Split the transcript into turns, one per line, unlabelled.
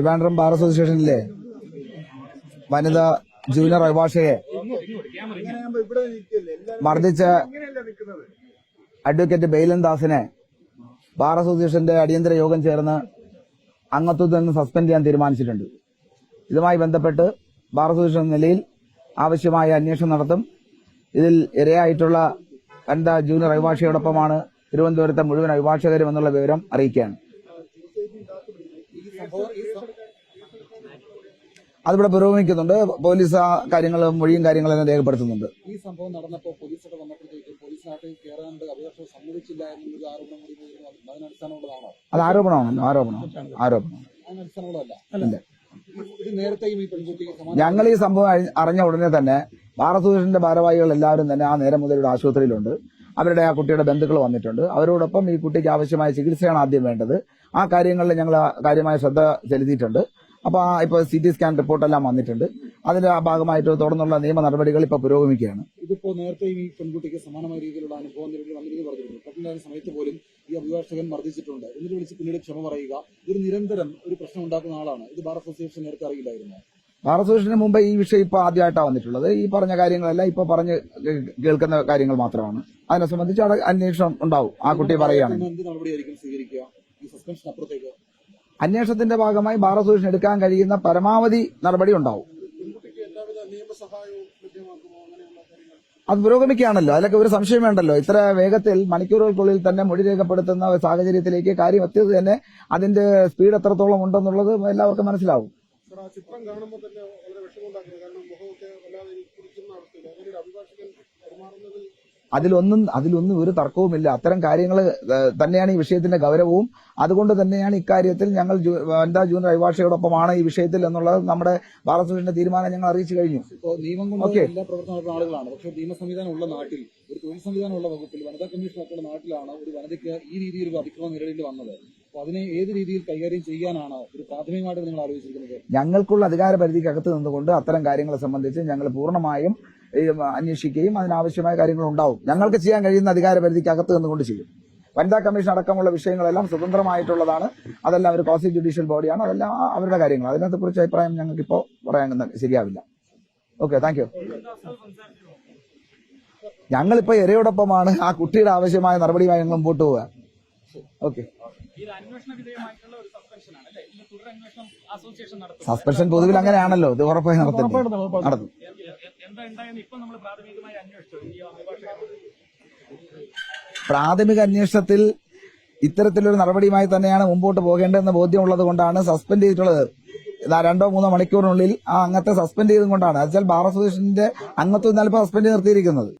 Trivandrum bar അസോസിയേഷനിലെ വനിതാ junior അഭിഭാഷകയെ മർദ്ദിച്ച advocate ബെയ്ലൻ ദാസിനെ bar അസോസിയേഷന്റെ അടിയന്തര യോഗം ചേർന്ന് അംഗത്വത്തിൽ നിന്ന് സസ്പെൻഡ് ചെയ്യാൻ തീരുമാനിച്ചിട്ടുണ്ട്. ഇതുമായി ബന്ധപ്പെട്ട് ബാർ അസോസിയേഷൻ നിലയിൽ ആവശ്യമായ അന്വേഷണം നടത്തും. ഇതിൽ ഇരയായിട്ടുള്ള വനിതാ ജൂനിയർ അഭിഭാഷകയോടൊപ്പമാണ് തിരുവനന്തപുരത്തെ മുഴുവൻ അഭിഭാഷകരും എന്നുള്ള വിവരം അറിയിക്കുകയാണ്. അതിവിടെ പുരോഗമിക്കുന്നുണ്ട്. പോലീസ് ആ കാര്യങ്ങളും മൊഴിയും കാര്യങ്ങളെല്ലാം രേഖപ്പെടുത്തുന്നുണ്ട്.
ഈ സംഭവം നടന്നപ്പോൾ പോലീസൊക്കെ വന്നപ്പോഴത്തേക്കും പോലീസിനകത്ത് കയറാണ്ട് അഭിഭാഷകർ സമ്മതിച്ചില്ല എന്നൊരു ആരോപണം കൂടി. അത് അതിനടിസ്ഥാനമുള്ളതാണോ?
അത് ആരോപണമാണല്ലോ ആരോപണം ആരോപണം
അതിനടിസ്ഥാനമുള്ളതല്ല.
ഇല്ല
ഇത് നേരത്തെയും ഈ പെൺകുട്ടിക്ക്
ഞങ്ങൾ ഈ സംഭവം അറിഞ്ഞ ഉടനെ തന്നെ അസോസിയേഷന്റെ ഭാരവാഹികൾ എല്ലാവരും തന്നെ ആ നേരം മുതൽ ഇവിടെ ആശുപത്രിയിലുണ്ട്. അവരുടെ ആ കുട്ടിയുടെ ബന്ധുക്കൾ വന്നിട്ടുണ്ട്. അവരോടൊപ്പം ഈ കുട്ടിക്ക് ആവശ്യമായ ചികിത്സയാണ് ആദ്യം വേണ്ടത്. ആ കാര്യങ്ങളിൽ ഞങ്ങൾ കാര്യമായ ശ്രദ്ധ ചെലുത്തിയിട്ടുണ്ട്. അപ്പോൾ ആ ഇപ്പോൾ സി ടി സ്കാൻ റിപ്പോർട്ടെല്ലാം വന്നിട്ടുണ്ട്. അതിന്റെ ആ ഭാഗമായിട്ട് തുടർന്നുള്ള നിയമ നടപടികൾ ഇപ്പോൾ പുരോഗമിക്കുകയാണ്.
ഇതിപ്പോൾ നേരത്തെ ഈ പെൺകുട്ടിക്ക് സമാനമായ രീതിയിലുള്ള അനുഭവം നിലവിൽ വന്നിരുന്നു പറഞ്ഞിരുന്നു. പെട്ടെന്ന് സമയത്ത് പോലും ഈ അഭിഭാഷകൻ മർദ്ദിച്ചിട്ടുണ്ട്. എന്നിട്ട് വിളിച്ച് പിന്നീട് ക്ഷമ പറയുക. ഇതൊരു നിരന്തരം ഒരു പ്രശ്നം ഉണ്ടാക്കുന്ന ആളാണ്. ഇത് ബാർ അസോസിയേഷൻ നേരത്തെ അറിയില്ലായിരുന്നു?
ബാർ അസോസിയേഷന് മുമ്പ് ഈ വിഷയം ഇപ്പൊ ആദ്യമായിട്ടാണ് വന്നിട്ടുള്ളത്. ഈ പറഞ്ഞ കാര്യങ്ങളല്ല ഇപ്പൊ പറഞ്ഞ് കേൾക്കുന്ന കാര്യങ്ങൾ മാത്രമാണ്. അതിനെ സംബന്ധിച്ച് അവിടെ അന്വേഷണം ഉണ്ടാവും. ആ കുട്ടി പറയുകയാണ്
എന്ത് നടപടിയായിരിക്കും സ്വീകരിക്കുക?
അന്വേഷണത്തിന്റെ ഭാഗമായി ബാർ അസോസിയേഷൻ എടുക്കാൻ കഴിയുന്ന പരമാവധി നടപടി ഉണ്ടാവും. അത് പുരോഗമിക്കുകയാണല്ലോ. അതിലൊക്കെ ഒരു സംശയം വേണ്ടല്ലോ. ഇത്ര വേഗത്തിൽ മണിക്കൂറുകൾക്കുള്ളിൽ തന്നെ മൊഴി രേഖപ്പെടുത്തുന്ന ഒരു സാഹചര്യത്തിലേക്ക് കാര്യം എത്തിയത് തന്നെ അതിന്റെ സ്പീഡ് എത്രത്തോളം ഉണ്ടെന്നുള്ളത് എല്ലാവർക്കും മനസ്സിലാവും.
ചിത്രം
അതിലൊന്നും അതിലൊന്നും ഒരു തർക്കവുമില്ല. അത്തരം കാര്യങ്ങൾ തന്നെയാണ് ഈ വിഷയത്തിന്റെ ഗൗരവവും. അതുകൊണ്ട് തന്നെയാണ് ഇക്കാര്യത്തിൽ ഞങ്ങൾ വനിതാ ജൂനിയർ അഭിഭാഷകയോടൊപ്പമാണ് ഈ വിഷയത്തിൽ എന്നുള്ളത് നമ്മുടെ ബാലസുരേഷിന്റെ തീരുമാനം ഞങ്ങൾ അറിയിച്ചു കഴിഞ്ഞു.
നിയമം കൊണ്ട് എല്ലാ പ്രവർത്തനം ആളുകളാണ്. പക്ഷേ നിയമ സംവിധാനം ഉള്ള നാട്ടിൽ ഒരു തൊഴിൽ സംവിധാനം ഉള്ള വകുപ്പിൽ വനിതാ കമ്മീഷൻ ഒക്കെ നാട്ടിലാണ് ഒരു വനിതയ്ക്ക് ഈ രീതിയിൽ ഒരു അതിക്രമം നേരിടേണ്ടി വന്നത്. അപ്പൊ അതിനെ ഏത് രീതിയിൽ കൈകാര്യം ചെയ്യാനാണ് ഒരു പ്രാഥമികമായിട്ട് നിങ്ങൾ ആലോചിച്ചിരിക്കുന്നത്?
ഞങ്ങൾക്കുള്ള അധികാര പരിധിക്കകത്ത് നിന്നുകൊണ്ട് അത്തരം കാര്യങ്ങളെ സംബന്ധിച്ച് ഞങ്ങൾ പൂർണമായും അന്വേഷിക്കുകയും അതിനാവശ്യമായ കാര്യങ്ങൾ ഉണ്ടാവും ഞങ്ങൾക്ക് ചെയ്യാൻ കഴിയുന്ന അധികാര പരിധിക്കകത്ത് നിന്നുകൊണ്ട് ചെയ്യും. വനിതാ കമ്മീഷൻ അടക്കമുള്ള വിഷയങ്ങളെല്ലാം സ്വതന്ത്രമായിട്ടുള്ളതാണ്. അതെല്ലാം ഒരു കോസി ജുഡീഷ്യൽ ബോഡിയാണ്. അതെല്ലാം അവരുടെ കാര്യങ്ങൾ. അതിനകത്തെ കുറിച്ച് അഭിപ്രായം ഞങ്ങൾക്ക് ഇപ്പോൾ പറയാൻ ശരിയാവില്ല. Okay thank you. ഞങ്ങളിപ്പോ ഇരയോടൊപ്പമാണ് ആ കുട്ടിയുടെ ആവശ്യമായ നടപടിയുമായി ഞങ്ങൾ മുമ്പോട്ട് പോവുക. ഓക്കെ.
ഇത് അന്വേഷണ വിധേയമായിട്ടുള്ള ഒരു സസ്പെൻഷനാണ്. അല്ലെ? ഇതിന്റെ തുടരന്വേഷണം അസോസിയേഷൻ നടത്തും.
സസ്പെൻഷൻ പൊതുവിൽ അങ്ങനെയാണല്ലോ. ഇത് ഉറപ്പായി നടത്തും. നടത്തും.
എന്താ ഉണ്ടായെന്ന് ഇപ്പൊ നമ്മൾ പ്രാഥമികമായി അന്വേഷിച്ചു?
പ്രാഥമിക അന്വേഷണത്തിൽ ഇത്തരത്തിലൊരു നടപടിയുമായി തന്നെയാണ് മുമ്പോട്ട് പോകേണ്ടതെന്ന് ബോധ്യമുള്ളത് കൊണ്ടാണ് സസ്പെൻഡ് ചെയ്തിട്ടുള്ളത്. രണ്ടോ മൂന്നോ മണിക്കൂറിനുള്ളിൽ ആ അംഗത്തെ സസ്പെൻഡ് ചെയ്തുകൊണ്ടാണ് എന്നുവെച്ചാൽ ബാർ അസോസിയേഷന്റെ അംഗത്വം ഇന്നാലിപ്പോ സസ്പെൻഡ് നിർത്തിയിരിക്കുന്നത്.